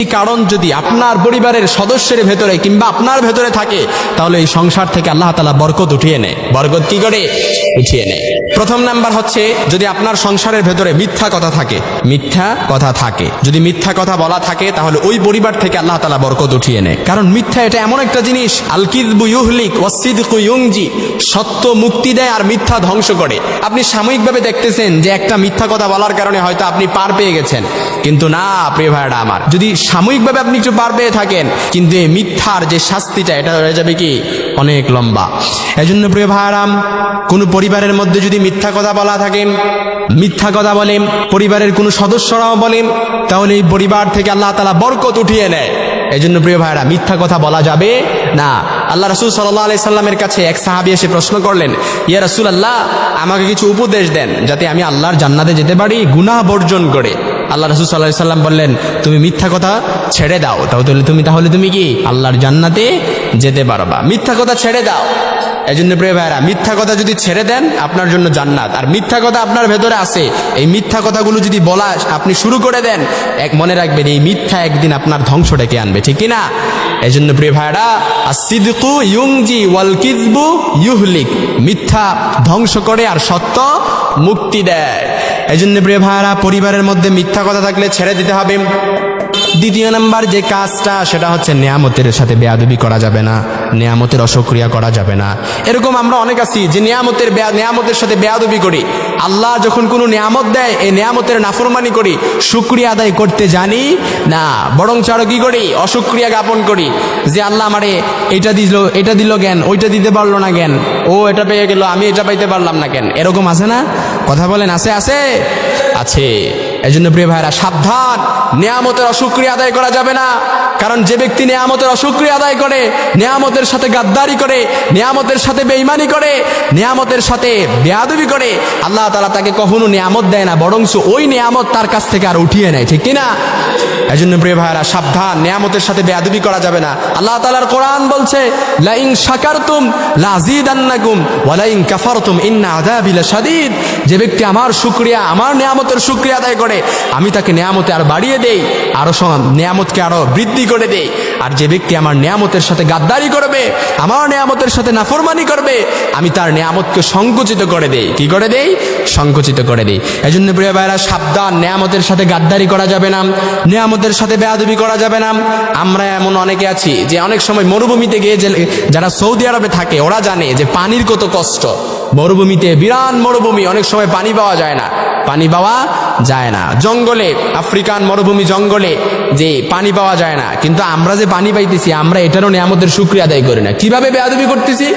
এই কারণ যদি আপনার পরিবারের সদস্যের ভেতরে কিংবা আপনার ভেতরে থাকে, তাহলে এই সংসার থেকে আল্লাহ তালা বরকত উঠিয়ে নেয়। বরকত কি করে? উঠিয়ে নেয়। প্রথম নাম্বার হচ্ছে, যদি আপনার সংসারের ভেতরে মিথ্যা কথা থাকে, মিথ্যা কথা থাকে, যদি মিথ্যা কথা বলা থাকে, তাহলে ওই পরিবার থেকে আল্লাহ তালা বরকত উঠিয়ে নেয়। কারণ মিথ্যা এটা এমন একটা জিনিস আলকিজবু ইউহলিক ওয়াসিদকু ইউংজি, সত্য মুক্তি দেয় আর মিথ্যা ধ্বংস করে। আপনি সাময়িকভাবে দেখতেছেন যে একটা মিথ্যা কথা বলার কারণে হয়তো আপনি পার পেয়ে গেছেন। কিন্তু না, প্রিয় ভাইরা আমার, যদি সাময়িকভাবে আপনি একটু পার পেয়ে থাকেন, কিন্তু এই মিথ্যার যে শাস্তিটা, এটা হয়ে যাবে কি? অনেক লম্বা। এজন্য প্রিয় ভাইরাম কোনো পরিবারের মধ্যে যদি মিথ্যা কথা বলা থাকে, মিথ্যা কথা বলেন পরিবারের কোনো সদস্যরাও বলেন তাহলে এই পরিবার থেকে আল্লাহ তালা বরকত উঠিয়ে নেয়। এই জন্য প্রিয় ভাইরা মিথ্যা কথা বলা যাবে না। আল্লাহ রসুল সাল্লাহ আলি সাল্লামের কাছে এক সাহাবি এসে প্রশ্ন করলেন, ইয়া রসুল আল্লাহ আমাকে কিছু উপদেশ দেন, যাতে আমি আল্লাহর জান্নাতে যেতে পারি, গুনাহ বর্জন করে। আল্লাহ রসুল সাল্লাহ সাল্লাম বললেন, তুমি মিথ্যা কথা ছেড়ে দাও। তাহলে তুমি তাহলে তুমি কি? আল্লাহর জান্নাতে যেতে পারবা মিথ্যা কথা ছেড়ে দাও। এই জন্য প্রিয় ভাইরা মিথ্যা কথা যদি ছেড়ে দেন, আপনার জন্য জান্নাত। আর মিথ্যা কথা আপনার ভেতরে আছে। এই মিথ্যা কথাগুলো যদি বলা আপনি শুরু করে দেন, এক মনে রাখবেন এই মিথ্যা একদিন আপনার ধ্বংস ডেকে আনবে, ঠিক না এই জন্য প্রিয় ভাইরা আসিদকু ইউংজি ওয়াল কিজবু ইউহলিক। মিথ্যা ধ্বংস করে আর সত্য মুক্তি দেয়। এই জন্য প্রিয় ভাইরা পরিবারের মধ্যে মিথ্যা কথা থাকলে ছেড়ে দিতে হবে। দ্বিতীয় নাম্বার যে কাজটা, সেটা হচ্ছে নিয়ামতের সাথে বেয়াদবি করা যাবে না, নিয়ামতের অসক্রিয়া করা যাবে না। এরকম আমরা অনেক আছি যে নিয়ামতের নিয়ামতের সাথে বেয়াদবি করি। আল্লাহ যখন কোনো নিয়ামত দেয়, এই নিয়ামতের নাফরমানি করি। শুক্রিয়া আদায় করতে জানি না বরং আরও কি করি? অসুক্রিয়া জ্ঞাপন করি যে আল্লাহ আমারে এটা দিল এটা দিল জ্ঞান, ওইটা দিতে পারল না জ্ঞান, ও এটা পেয়ে গেল, আমি এটা পাইতে পারলাম না কেন এরকম আছে না? কথা বলেন, আছে আছে? আছে। এই জন্য প্রিয় ভাইরা সাবধান। নিয়ামতের অসুক্রিয়া আদায় করা যাবে না। কারণ যে ব্যক্তি নিয়ামতের অসুক্রিয়া আদায় করে, নিয়ামতের সাথে গাদ্দারি করে, নিয়ামতের সাথে বেইমানি করে, নিয়ামতের সাথে বেয়াদবি করে, আল্লাহ তালা তাকে কখনো নিয়ামত দেয় না, বরংস ওই নিয়ামত তার কাছ থেকে আর উঠিয়ে নেয়, ঠিক কিনা? এই জন্য প্রিয় ভাইরা সাবধান, নিয়ামতের সাথে বেয়াদবি করা যাবে না। আল্লাহ তালার কোরআন বলছে লাইং শাকারতুম লাজিদান্নাকুম ওয়ালাইং কাফারতুম ইন্না আযাবি লাশাদীদ। যে ব্যক্তি আমার শুকরিয়া, আমার নিয়ামতের শুকরিয়া আদায় করে আমি তাকে নিয়ামতে আর বাড়িয়ে দেই, আরও সম- নিয়ামতকে আরও বৃদ্ধি করে দেই। আর যে ব্যক্তি আমার নিয়ামতের সাথে গাদ্দারি করবে, আমার নিয়ামতের সাথে নাফরমানি করবে, আমি তার নিয়ামতকে সংকুচিত করে দেই। কি করে দেই? সংকুচিত করে দেই। এই জন্য প্রিয় ভাইরা, সাবধান, নিয়ামতের সাথে গাদ্দারি করা যাবে না, নিয়ামতের সাথে বেয়াদবি করা যাবে না। আমরা এমন অনেকে আছি যে অনেক সময় মরুভূমিতে গিয়ে যে যারা সৌদি আরবে থাকে, ওরা জানে যে পানির কত কষ্ট। মরুভূমিতে বিরাট মরুভূমি, অনেক সময় পানি পাওয়া যায় না। পানি পাওয়া যায় না। জঙ্গলে, আফ্রিকান মরুভূমি জঙ্গলে যে পানি পাওয়া যায় না। কিন্তু আমরা যে পানি পাইতেছি, আমরা এটারও নিয়ামতের শুক্রিয়া আদায় করি না। কীভাবে বেয়াদবি করতেছি?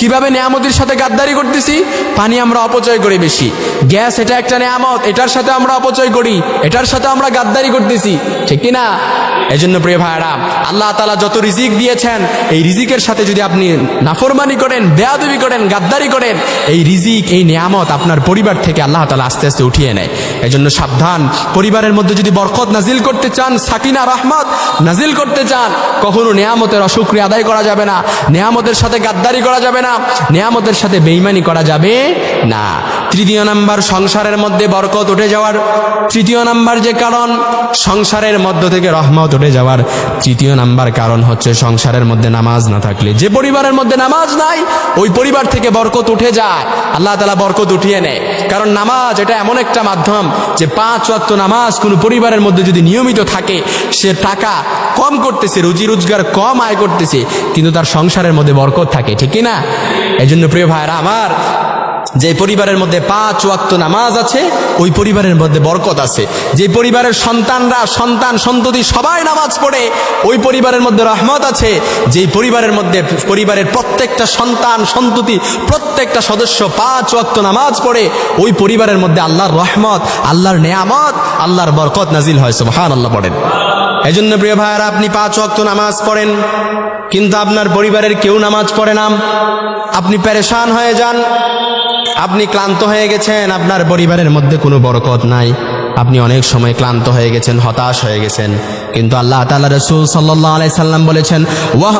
কীভাবে নিয়ামতের সাথে গাদ্দারি করতেছি? পানি আমরা অপচয় করি বেশি। গ্যাস এটা একটা নিয়ামত, এটার সাথে আমরা অপচয় করি, এটার সাথে আমরা গাদ্দারি করতেছি। ঠিক না এই জন্য প্রিয় ভাইরা আল্লাহ তালা যত রিজিক দিয়েছেন, এই রিজিকের সাথে যদি আপনি নাফরমানি করেন, বেয়াদবি করেন, গাদ্দারি করেন, এই রিজিক, এই নিয়ামত আপনার পরিবার থেকে আল্লাহ তালা আস্তে আস্তে উঠিয়ে নেয়। এই জন্য সাবধান, পরিবারের মধ্যে যদি বরকত নাজিল করতে চান, সাকিনা, রহমত নাজিল করতে চান, কখনো নিয়ামতের অসুক্রিয়া আদায় করা যাবে না, নিয়ামতের সাথে গাদ্দারি করা যাবে না। নিয়ামতের সাথে বেইমানি করা যাবে না। তৃতীয় নাম্বার, সংসারের মধ্যে বরকত উঠে যাওয়ার। তৃতীয় নাম্বার যে কারণ, সংসারের মধ্য থেকে রহমত উঠে যাওয়ার। তৃতীয় নাম্বার কারণ হচ্ছে সংসারের মধ্যে নামাজ না থাকলে। যে পরিবারের মধ্যে নামাজ নাই, ওই পরিবার থেকে বরকত উঠে যায়। আল্লাহ তালা বরকত উঠিয়ে নেয়। কারণ নামাজ এটা এমন একটা মাধ্যম যে পাঁচ ওয়াক্ত নামাজ কোনো পরিবারের মধ্যে যদি নিয়মিত থাকে, সে টাকা কম করতেছে, রুজি রোজগার কম আয় করতেছে, কিন্তু তার সংসারের মধ্যে বরকত থাকে, ঠিক না এই জন্য প্রিয় ভাইরা আমার, যে পরিবারের মধ্যে পাঁচ ওয়াক্ত নামাজ আছে, ওই পরিবারের মধ্যে বরকত আছে। যে পরিবারের সন্তানরা, সন্তান সন্ততি সবাই নামাজ পড়ে, ওই পরিবারের মধ্যে রহমত আছে। যেই পরিবারের মধ্যে, পরিবারের প্রত্যেকটা সন্তান সন্ততি, প্রত্যেকটা সদস্য পাঁচ ওয়াক্ত নামাজ পড়ে, ওই পরিবারের মধ্যে আল্লাহর রহমত, আল্লাহর নেয়ামত, আল্লাহর বরকত নাজিল হয় সুবহান আল্লাহ পড়েন। এই জন্য প্রিয় ভাইয়ারা, আপনি পাঁচ অক্ত নামাজ পড়েন, কিন্তু আপনার পরিবারের কেউ নামাজ পড়ে না। আপনি প্যারেশান হয়ে যান, আপনি ক্লান্ত হয়ে গেছেন, আপনার পরিবারের মধ্যে কোনো বরকত নাই। আপনি অনেক সময় ক্লান্ত হয়ে গেছেন, হতাশ হয়ে গেছেন, কিন্তু আল্লাহ তালা রসুল সাল্লাহ আলাই সাল্লাম বলেছেন ওয়াহ